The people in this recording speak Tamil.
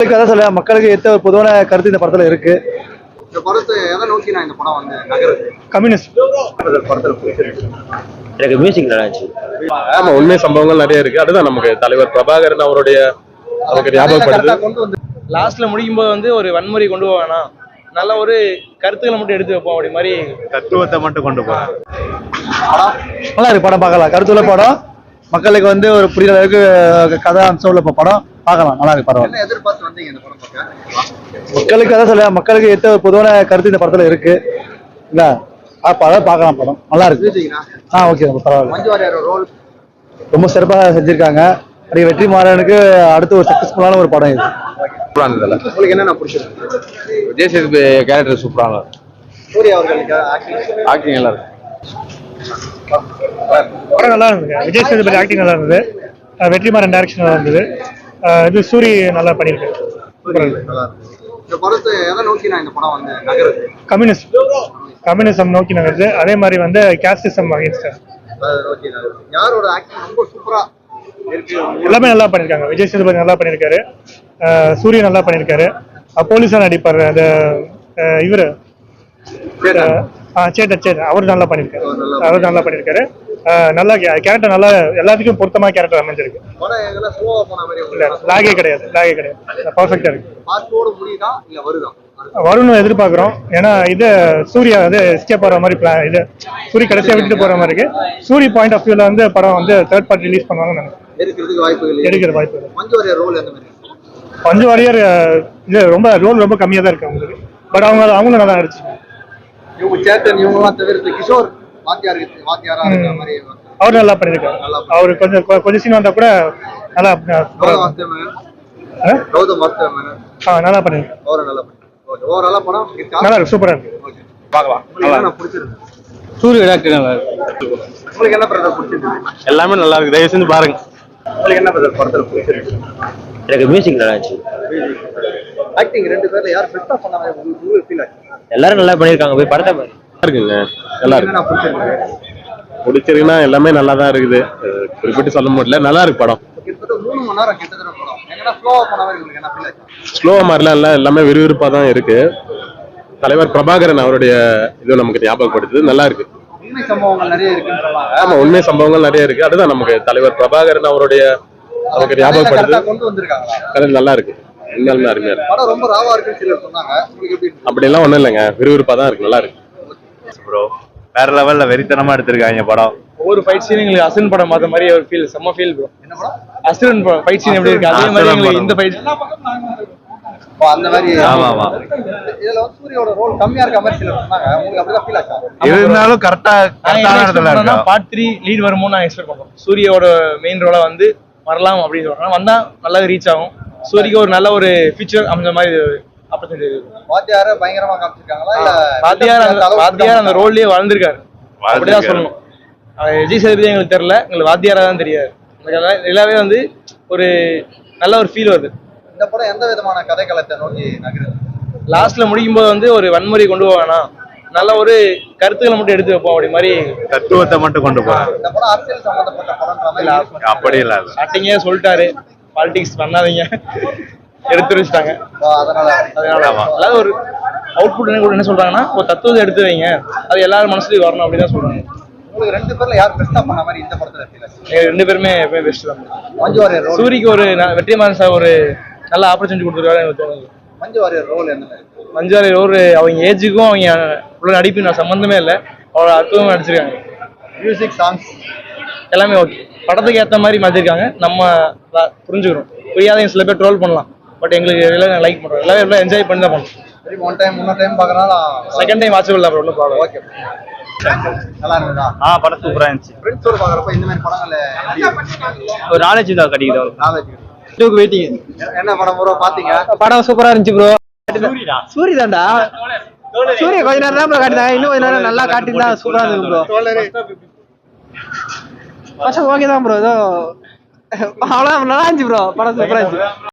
அதான் சொல்ல மக்களுக்கு ஏற்ற ஒரு பொதுவான கருத்து இந்த படத்துல இருக்கு. இந்த படத்தை எதை நோக்கி நான் இந்த படம் வந்து நகருது? கம்யூனிஸ்ட். படத்துல பிடிச்சிருக்கு எனக்கு மியூசிக் நல்லா இருந்துச்சு. ஆமா உண்மை சம்பவங்கள் நிறைய இருக்கு. அதுதான் நமக்கு தலைவர் பிரபாகரன் அவருடைய நமக்கு ஞாபகப்படுது. லாஸ்ட்ல முடிக்கும் போது வந்து ஒரு வன்முறை கொண்டு வேணாம் நல்ல ஒரு கருத்துக்களை மட்டும் எடுத்து வைப்போம் அப்படி மாதிரி. தத்துவத்தை மட்டும் கொண்டு போறேன் நல்லா இருக்கு படம் பார்க்கலாம். கருத்துள்ள படம். மக்களுக்கு வந்து ஒரு புரியுற அளவுக்கு கதை அம்சம் உள்ள படம். பார்க்கலாம் நல்லா இருக்கு பரவாயில்ல. மக்களுக்கு அதான் சொல்ல மக்களுக்கு ஏற்ற பொதுவான கருத்து இந்த படத்துல இருக்கு. இல்ல படம் பார்க்கலாம் படம். நல்லா இருக்கு. ஆ ஓகே பரவாயில்ல. மஞ்சு வாரியர் ரோல் ரொம்ப சிறப்பாக செஞ்சிருக்காங்க. அப்படி வெற்றி மாறனுக்கு அடுத்து ஒரு சக்சஸ்ஃபுல்லான ஒரு படம் இது. சூப்பரா இருந்ததுல. உங்களுக்கு என்னென்ன பிடிச்சிருக்கு? விஜய் சேதுபதி கேரக்டர் சூப்பரான சூர்யா அவர்களுக்கு ஆக்டிங் ஆக்டிங் நல்லா இருக்கு. படம் நல்லா இருந்தது. விஜய் சேதுபதி ஆக்டிங் நல்லா இருந்தது. வெற்றிமாறன் டைரக்ஷன் நல்லா இருந்தது. இது சூரி நல்லா பண்ணியிருக்காரு கம்யூனிஸ்ட். கம்யூனிசம் நோக்கி நகருது. அதே மாதிரி வந்து கேஸ்டிசம் அகேன்ஸ்ட் எல்லாமே நல்லா பண்ணியிருக்காங்க. விஜய் சேதுபதி நல்லா பண்ணியிருக்காரு. சூரிய நல்லா பண்ணியிருக்காரு. அஹ் போலீஸா நடிப்பார். அந்த இவரு. சேட்டா சேட்டா அவர் நல்லா பண்ணியிருக்காரு. அவர் நல்லா பண்ணியிருக்காரு. அஹ் நல்லா கேரக்டர் நல்லா எல்லாத்துக்கும் பொருத்தமான கேரக்டர் அமைஞ்சிருக்கு. இல்ல லாகே கிடையாது லாகே கிடையாது. பர்ஃபெக்டா இருக்கு. வரும்னு எதிர்பார்க்குறோம். ஏன்னா இது சூர்யா வந்து எஸ்கேப் ஆகிற மாதிரி பிளான் இது சூரிய கடைசியாக விட்டுட்டு போற மாதிரி இருக்கு. சூரிய பாயிண்ட் ஆஃப் வியூல வந்து படம் வந்து தேர்ட் பார்ட்டி ரிலீஸ் பண்ணுவாங்கன்னு நினைக்கிறேன். எடுக்கிற வாய்ப்பு பஞ்சு வாரியர் இது ரொம்ப ரோல் ரொம்ப கம்மியாக தான் இருக்கு அவங்களுக்கு. பட் அவங்க அவங்களும் நல்லா நடிச்சு இவங்க சேத்தன் இவங்கெல்லாம் தவிர்த்து கிஷோர் வாத்தியார் இருக்கு- வாத்தியாரா இருக்கிற மாதிரி அவர் நல்லா பண்ணியிருக்காரு அவர் கொஞ்சம் கொஞ்சம் சீன் வந்தா கூட நல்லா கௌதம் ஆ? நல்லா பண்ணியிருக்காரு அவரை நல்லா பண்ணி. ஓகே ஓவராலா படம் இருக்கா நல்லா இருக்கு. பார்க்கலாம் பிடிச்சிருக்கு? சூரிய நல்லா இருக்கு. உங்களுக்கு என்ன பிரதர் பிடிச்சிருக்கு? எல்லாமே நல்லா இருக்கு. தயவு செஞ்சு பாருங்க. உங்களுக்கு என்ன பிரதர் படத்துல பிடிச்சிருக்கு? எனக்கு மியூசிக் நல்லா இருந்துச்சு. ஆக்டிங் ரெண்டு பேர்ல யார் பெஸ்டா பண்ணாங்க உங்களுக்கு உங்களுக்கு ஃபீல் ஆச்சு? எல்லாரும் நல்லா பண்ணியிருக்காங்க போய் படத்தை பாரு இருக்குங்க நல்லா இருக்கு. பிடிச்சிருக்குன்னா எல்லாமே நல்லா தான் இருக்குது. குறிப்பிட்டு சொல்ல முடியல. நல்லா இருக்கு படம். ஸ்லோவா மாதிரிலாம் இல்லை எல்லாமே விறுவிறுப்பா தான் இருக்கு. தலைவர் பிரபாகரன் அவருடைய இது நமக்கு ஞாபகப்படுத்துது. நல்லா இருக்கு. ஆமா உண்மை சம்பவங்கள் நிறைய இருக்கு. அதுதான் நமக்கு தலைவர் பிரபாகரன் அவருடைய நமக்கு கரெக்டா ஞாபகப்படுத்துது. கதை நல்லா இருக்கு. உண்மையாலுமே அருமையா இருக்கு. படம் ரொம்ப ராவா ஒண்ணும் இல்லைங்க. விறுவிறுப்பா தான் இருக்கு. நல்லா இருக்கு. ப்ரோ வேற லெவல்ல வெறித்தனமா எடுத்திருக்காங்க படம். ஒவ்வொரு ஃபைட் சீன் எங்களுக்கு அசன் படம் பார்த்த மாதிரி ஒரு ஃபீல் செம்ம ஃபீல் ப்ரோ என்ன படம்? அசுரன் ஃபைட் சீன் எப்படி இருக்கு? அதே மாதிரி எங்களுக்கு படம். இந்த ஃபைட் அந்த மாதிரி. ஆமா, ஆமா. இதுல வந்து சூரியோட ரோல் கம்மியா இருக்க மாதிரி சிலர் சொன்னாங்க. உங்களுக்கு அப்படிதான் ஃபீல் ஆச்சா? இருந்தாலும் கரெக்டா கரெக்டான இடத்துல இருக்கா? பார்ட் த்ரீ லீட் வருமோ நான் எக்ஸ்பெக்ட் பண்றோம். சூரியோட மெயின் ரோலா வந்து வரலாம் அப்படின்னு சொல்றாங்க. வந்தா நல்லா ரீச் ஆகும். சூரிக்கு ஒரு நல்ல ஒரு ஃபியூச்சர் அமைஞ்ச மாதிரி வாத்தியார பயங்கரமா காமிச்சிருக்காங்களா? இல்ல வாத்தியார் வாத்தியார் அந்த ரோல்லயே வாழ்ந்திருக்காரு. அப்படிதான். சொல்லணும். விஜய் சேதுபதி எங்களுக்கு தெரியல. எங்களுக்கு வாத்தியாரா தான் தெரியாது. எல்லாமே வந்து ஒரு நல்ல ஒரு ஃபீல் வருது. இந்த படம் எந்த விதமான கதைக்களத்தை நோக்கி நகருது? லாஸ்ட்ல முடிக்கும் போது வந்து ஒரு வன்முறை கொண்டு வேணாம் நல்ல ஒரு கருத்துக்களை மட்டும் எடுத்து வைப்போம் அப்படி மாதிரி. தத்துவத்தை மட்டும் கொண்டு போறேன் இந்த படம் அரசியல் சம்பந்தப்பட்ட. அப்படி இல்ல சொல்லிட்டாரு. பாலிடிக்ஸ் பண்ணாதீங்க. எடுத்து வச்சுட்டாங்க. அதனால ஆமா. அதாவது ஒரு அவுட்புட் என்ன என்ன சொல்றாங்கன்னா ஒரு தத்துவத்தை எடுத்து வைங்க. அது எல்லாரும் மனசுலயும் வரணும் அப்படின்னு தான் சொல்றாங்க. உங்களுக்கு ரெண்டு பேர்ல யார் பெஸ்டா பண்ண மாதிரி இந்த படத்துல ரெண்டு பேருமே எப்பவுமே பெஸ்ட் தான். சூரிக்கு ஒரு வெற்றிமாறன் சார் ஒரு நல்ல ஆப்பர்ச்சுனிட்டி கொடுத்துருக்காரு எனக்கு தோணுது. மஞ்சு ரோல் என்ன? அவங்க ஏஜுக்கும் அவங்க உள்ள நடிப்பு நான் சம்மந்தமே இல்லை. அவ்வளோ அற்புதமாக நடிச்சிருக்காங்க. மியூசிக் சாங்ஸ் எல்லாமே ஓகே படத்துக்கு ஏற்ற மாதிரி மாற்றிருக்காங்க நம்ம புரிஞ்சுக்கிறோம் புரியாதவங்க சில பேர் ட்ரோல் பண்ணலாம். பட் எங்களுக்கு எல்லாம் லைக் பண்ணுறோம் எல்லாமே எல்லாம் என்ஜாய் பண்ணி தான் பண்ணுறோம் சரி ஒன் டைம் இன்னொரு டைம் பார்க்கறனால செகண்ட் டைம் வாட்சபிள் தான் ஒன்றும் ப்ராப்ளம் ஓகே நல்லா இருந்ததா? ஆ படம் சூப்பரா இருந்துச்சு. ஃப்ரெண்ட்ஸோட பார்க்குறப்ப இந்த மாதிரி படங்கள்ல எப்படி ஒரு நாலேஜ் தான் கிடைக்குது நாலேஜ் வெயிட்டிங் என்ன படம் ப்ரோ பாத்தீங்க படம் சூப்பரா இருந்துச்சு ப்ரோ சூரிய தான்டா சூரிய கொஞ்ச நேரம் தான் காட்டினாங்க இன்னும் கொஞ்ச நேரம் நல்லா காட்டியிருந்தா சூப்பரா இருந்துச்சு ப்ரோ பசங்க ஓகே தான் ப்ரோ ஏதோ அவ்வளோ நல்லா இருந்துச்சு ப்ரோ படம் சூப்பரா இருந்துச்சு.